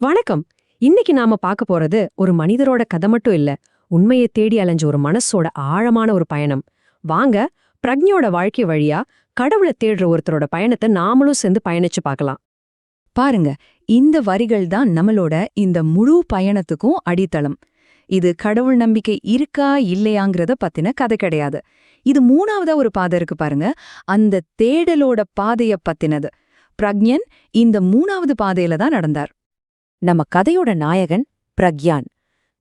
வணக்கம். இன்னைக்கு நாம பார்க்க போறது ஒரு மனிதரோட கதை மட்டும் இல்ல உண்மையை தேடி அலைஞ்ச ஒரு மனசோட ஆழமான ஒரு பயணம். வாங்க பிரக்ஞோட வாழ்க்கை வழியா கடவுளை தேடுற ஒருத்தரோட பயணத்தை நாமளும் சேர்ந்து பயணிச்சு பார்க்கலாம். பாருங்க இந்த வரிகள் தான் நம்மளோட இந்த முழு பயணத்துக்கும் அடித்தளம். இது கடவுள் நம்பிக்கை இருக்கா இல்லையாங்கிறத பத்தின கதை கிடையாது. இது மூணாவதா ஒரு பாதை இருக்கு பாருங்க. அந்த தேடலோட பாதைய பத்தினது. பிரக்ஞன் இந்த மூணாவது பாதையில தான் நடந்தார். நம்ம கதையோட நாயகன் பிரக்யான்.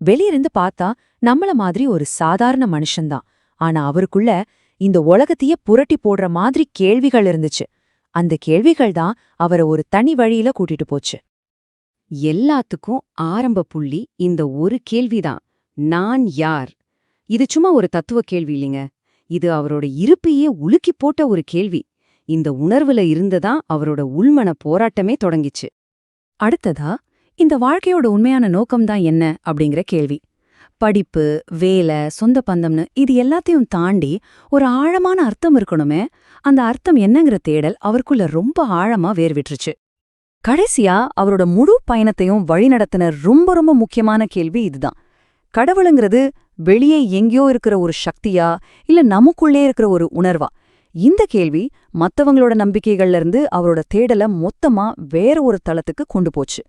வெளியிருந்து பார்த்தா நம்மள மாதிரி ஒரு சாதாரண மனுஷன்தான். ஆனா அவருக்குள்ள இந்த உலகத்தையே புரட்டி போடுற மாதிரி கேள்விகள் இருந்துச்சு. அந்த கேள்விகள் தான் அவரை ஒரு தனி வழியில கூட்டிட்டு போச்சு. எல்லாத்துக்கும் ஆரம்ப புள்ளி இந்த ஒரு கேள்விதான். நான் யார்? இது சும்மா ஒரு தத்துவ கேள்வி இல்லைங்க. இது அவரோட இருப்பையே உலுக்கி போட்ட ஒரு கேள்வி. இந்த உணர்வுல இருந்துதான் அவரோட உள்மன போராட்டமே தொடங்கிச்சு. அடுத்ததா இந்த வாழ்க்கையோட உண்மையான நோக்கம்தான் என்ன அப்படிங்கிற கேள்வி. படிப்பு வேலை சொந்த பந்தம்னு இது எல்லாத்தையும் தாண்டி ஒரு ஆழமான அர்த்தம் இருக்கணுமே. அந்த அர்த்தம் என்னங்கிற தேடல் அவருக்குள்ள ரொம்ப ஆழமா வேர்விட்டுருச்சு. கடைசியா அவரோட முழு பயணத்தையும் வழிநடத்தின ரொம்ப ரொம்ப முக்கியமான கேள்வி இதுதான். கடவுளுங்கிறது வெளியே எங்கேயோ இருக்கிற ஒரு சக்தியா இல்ல நமக்குள்ளே இருக்கிற ஒரு உணர்வா? இந்த கேள்வி மத்தவங்களோட நம்பிக்கைகள்ல இருந்து அவரோட தேடலை மொத்தமா வேற ஒரு தளத்துக்கு கொண்டு போச்சு.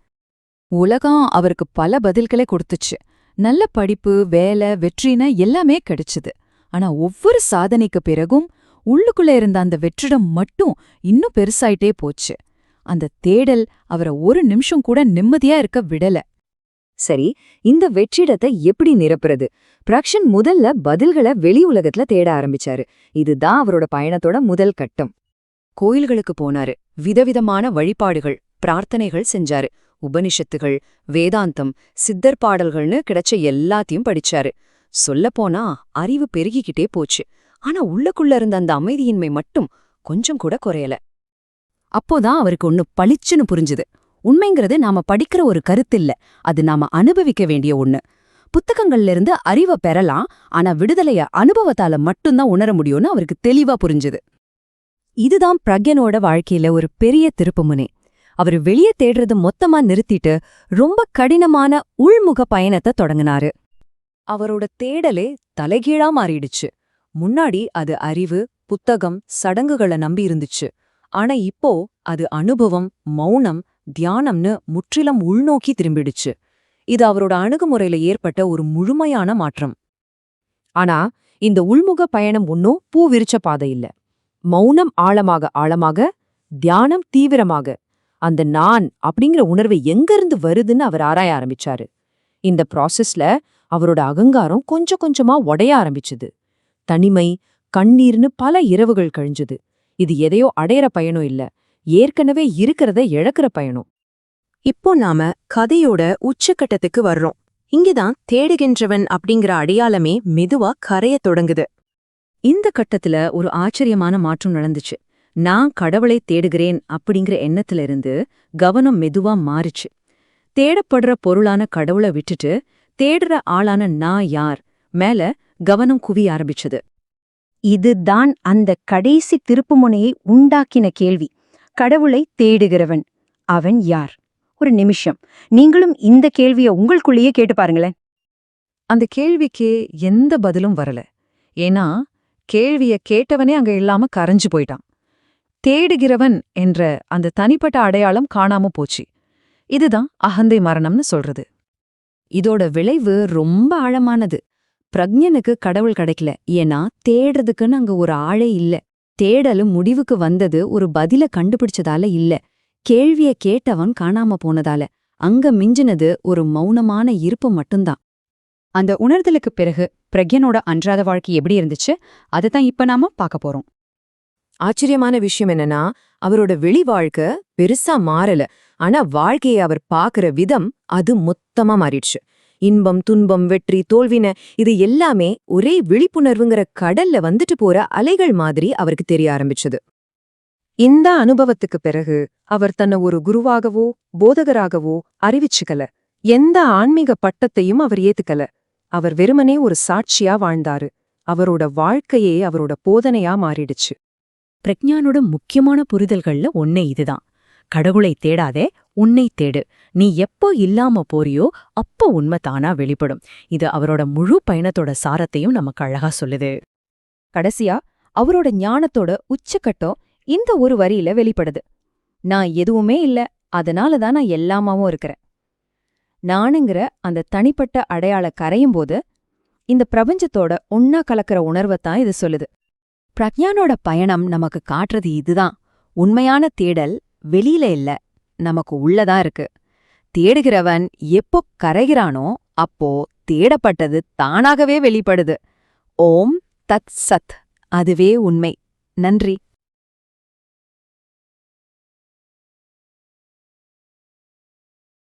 உலகம் அவருக்கு பல பதில்களை கொடுத்துச்சு. நல்ல படிப்பு வேலை வெற்றின எல்லாமே கிடைச்சுது. ஆனா ஒவ்வொரு சாதனைக்கு பிறகும் உள்ளுக்குள்ள இருந்த அந்த வெற்றிடம் மட்டும் இன்னும் பெருசாயிட்டே போச்சு. அந்த தேடல் அவரை ஒரு நிமிஷம் கூட நிம்மதியா இருக்க விடல. சரி இந்த வெற்றிடத்தை எப்படி நிரப்புறது? பிரக்ஷன் முதல்ல பதில்களை வெளி உலகத்துல தேட ஆரம்பிச்சாரு. இதுதான் அவரோட பயணத்தோட முதல் கட்டம். கோயில்களுக்கு போனாரு. விதவிதமான வழிபாடுகள் பிரார்த்தனைகள் செஞ்சாரு. உபனிஷத்துகள் வேதாந்தம் சித்தர் பாடல்கள்னு கிடைச்ச எல்லாத்தையும் படிச்சாரு. சொல்லப்போனா அறிவு பெருகிக்கிட்டே போச்சு. ஆனா உள்ளக்குள்ள இருந்த அந்த அமைதியின்மை மட்டும் கொஞ்சம் கூட குறையல. அப்போதான் அவருக்கு ஒன்னு பளிச்சுன்னு புரிஞ்சுது. உண்மைங்கிறது நாம படிக்கிற ஒரு கருத்தில்ல அது நாம அனுபவிக்க வேண்டிய ஒண்ணு. புத்தகங்கள்ல இருந்து அறிவை பெறலாம் ஆனா விடுதலைய அனுபவத்தால மட்டும்தான் உணர முடியும்னு அவருக்கு தெளிவா புரிஞ்சுது. இதுதான் பிரக்யனோட வாழ்க்கையில ஒரு பெரிய திருப்புமுனை அவர் வெளியே தேடுறது மொத்தமா நிறுத்திட்டு ரொம்ப கடினமான உள்முக பயணத்தை தொடங்கினாரு. அவரோட தேடலே தலைகீழா மாறிடுச்சு. முன்னாடி அது அறிவு புத்தகம் சடங்குகளை நம்பி இருந்துச்சு. ஆனா இப்போ அது அனுபவம் மௌனம் தியானம்னு முற்றிலும் உள்நோக்கி திரும்பிடுச்சு. இது அவரோட அணுகுமுறையில ஏற்பட்ட ஒரு முழுமையான மாற்றம். ஆனா இந்த உள்முக பயணம் ஒன்னும் பூ விரிச்ச பாதை இல்ல. மௌனம் ஆழமாக ஆழமாக தியானம் தீவிரமாக அந்த நான் அப்படிங்கிற உணர்வு எங்கிருந்து வருதுன்னு அவர் ஆராய ஆரம்பிச்சாரு. இந்த ப்ராசஸ்ல அவரோட அகங்காரம் கொஞ்சம் கொஞ்சமா உடைய ஆரம்பிச்சுது. தனிமை கண்ணீர்னு பல இரவுகள் கழிஞ்சுது. இது எதையோ அடையற பயணம் இல்ல. ஏற்கனவே இருக்கிறத இழக்கிற பயணம் இப்போ நாம கதையோட உச்சக்கட்டத்துக்கு வர்றோம். இங்கதான் தேடுகின்றவன் அப்படிங்கிற அடையாளமே மெதுவா கரைய தொடங்குது. இந்த கட்டத்துல ஒரு ஆச்சரியமான மாற்றம் நடந்துச்சு. நான் கடவுளை தேடுகிறேன் அப்படிங்கிற எண்ணத்துல இருந்து கவனம் மெதுவா மாறுச்சு. தேடப்படுற பொருளான கடவுளை விட்டுட்டு தேடுற ஆளான நான் யார் மேல கவனம் குவிய ஆரம்பிச்சது. இதுதான் அந்த கடைசி திருப்புமுனையை உண்டாக்கின கேள்வி. கடவுளை தேடுகிறவன் அவன் யார்? ஒரு நிமிஷம். நீங்களும் இந்த கேள்விய உங்களுக்குள்ளேயே கேட்டு பாருங்களேன். அந்த கேள்விக்கு எந்த பதிலும் வரல. ஏன்னா கேள்விய கேட்டவனே அங்க இல்லாம கரைஞ்சு போயிட்டான். தேடுகிறவன் என்ற அந்த தனிப்பட்ட அடையாளம் காணாம போச்சு. இதுதான் அகந்தை மரணம்னு சொல்றது. இதோட விளைவு ரொம்ப ஆழமானது. பிரக்ஞனுக்கு கடவுள் கிடைக்கல. ஏன்னா தேடுறதுக்குன்னு அங்க ஒரு ஆளே இல்ல. தேடலும் முடிவுக்கு வந்தது ஒரு பதில கண்டுபிடிச்சதால இல்ல. கேள்விய கேட்டவன் காணாம போனதால. அங்க மிஞ்சினது ஒரு மௌனமான இருப்பு மட்டும்தான். அந்த உணர்தலுக்கு பிறகு பிரக்யனோட அன்றாத வாழ்க்கை எப்படி இருந்துச்சு? அதைத்தான் இப்ப நாம பார்க்க போறோம். ஆச்சரியமான விஷயம் என்னன்னா அவரோட வெளி வாழ்க்கை பெருசா மாறல. ஆனா வாழ்க்கையை அவர் பாக்குற விதம் அது மொத்தமா மாறிடுச்சு. இன்பம் துன்பம் வெற்றி தோல்வின இது எல்லாமே ஒரே விழிப்புணர்வுங்கிற கடல்ல வந்துட்டு போற அலைகள் மாதிரி அவருக்கு தெரிய ஆரம்பிச்சது. இந்த அனுபவத்துக்கு பிறகு அவர் தன்னை ஒரு குருவாகவோ போதகராகவோ அறிவிச்சுக்கல. எந்த ஆன்மீக பட்டத்தையும் அவர் ஏத்துக்கல. அவர் வெறுமனே ஒரு சாட்சியா வாழ்ந்தாரு. அவரோட வாழ்க்கையே அவரோட போதனையா மாறிடுச்சு. பிரக்ஞானோட முக்கியமான புரிதல்கள்ல ஒன்னே இதுதான். கடவுளை தேடாதே உன்னை தேடு. நீ எப்போ இல்லாம போறியோ அப்போ உண்மை தானா வெளிப்படும். இது அவரோட முழு பயணத்தோட சாரத்தையும் நமக்கு அழகா சொல்லுது. கடைசியா அவரோட ஞானத்தோட உச்சக்கட்டம் இந்த ஒரு வரியில வெளிப்படுது. நான் எதுவுமே இல்ல அதனால தான் நான் எல்லாமாவும் இருக்கிறேன். நானுங்கிற அந்த தனிப்பட்ட அடையாள கரையும் போது இந்த பிரபஞ்சத்தோட ஒன்னா கலக்கிற உணர்வைத்தான் இது சொல்லுது. பிரக்ஞானோட பயணம் நமக்கு காட்டுறது இதுதான். உண்மையான தேடல் வெளியில இல்ல நமக்கு உள்ளதா இருக்கு. தேடுகிறவன் எப்போ கரைகிறானோ அப்போ தேடப்பட்டது தானாகவே வெளிப்படுது. ஓம் தத் சத். அதுவே உண்மை. நன்றி.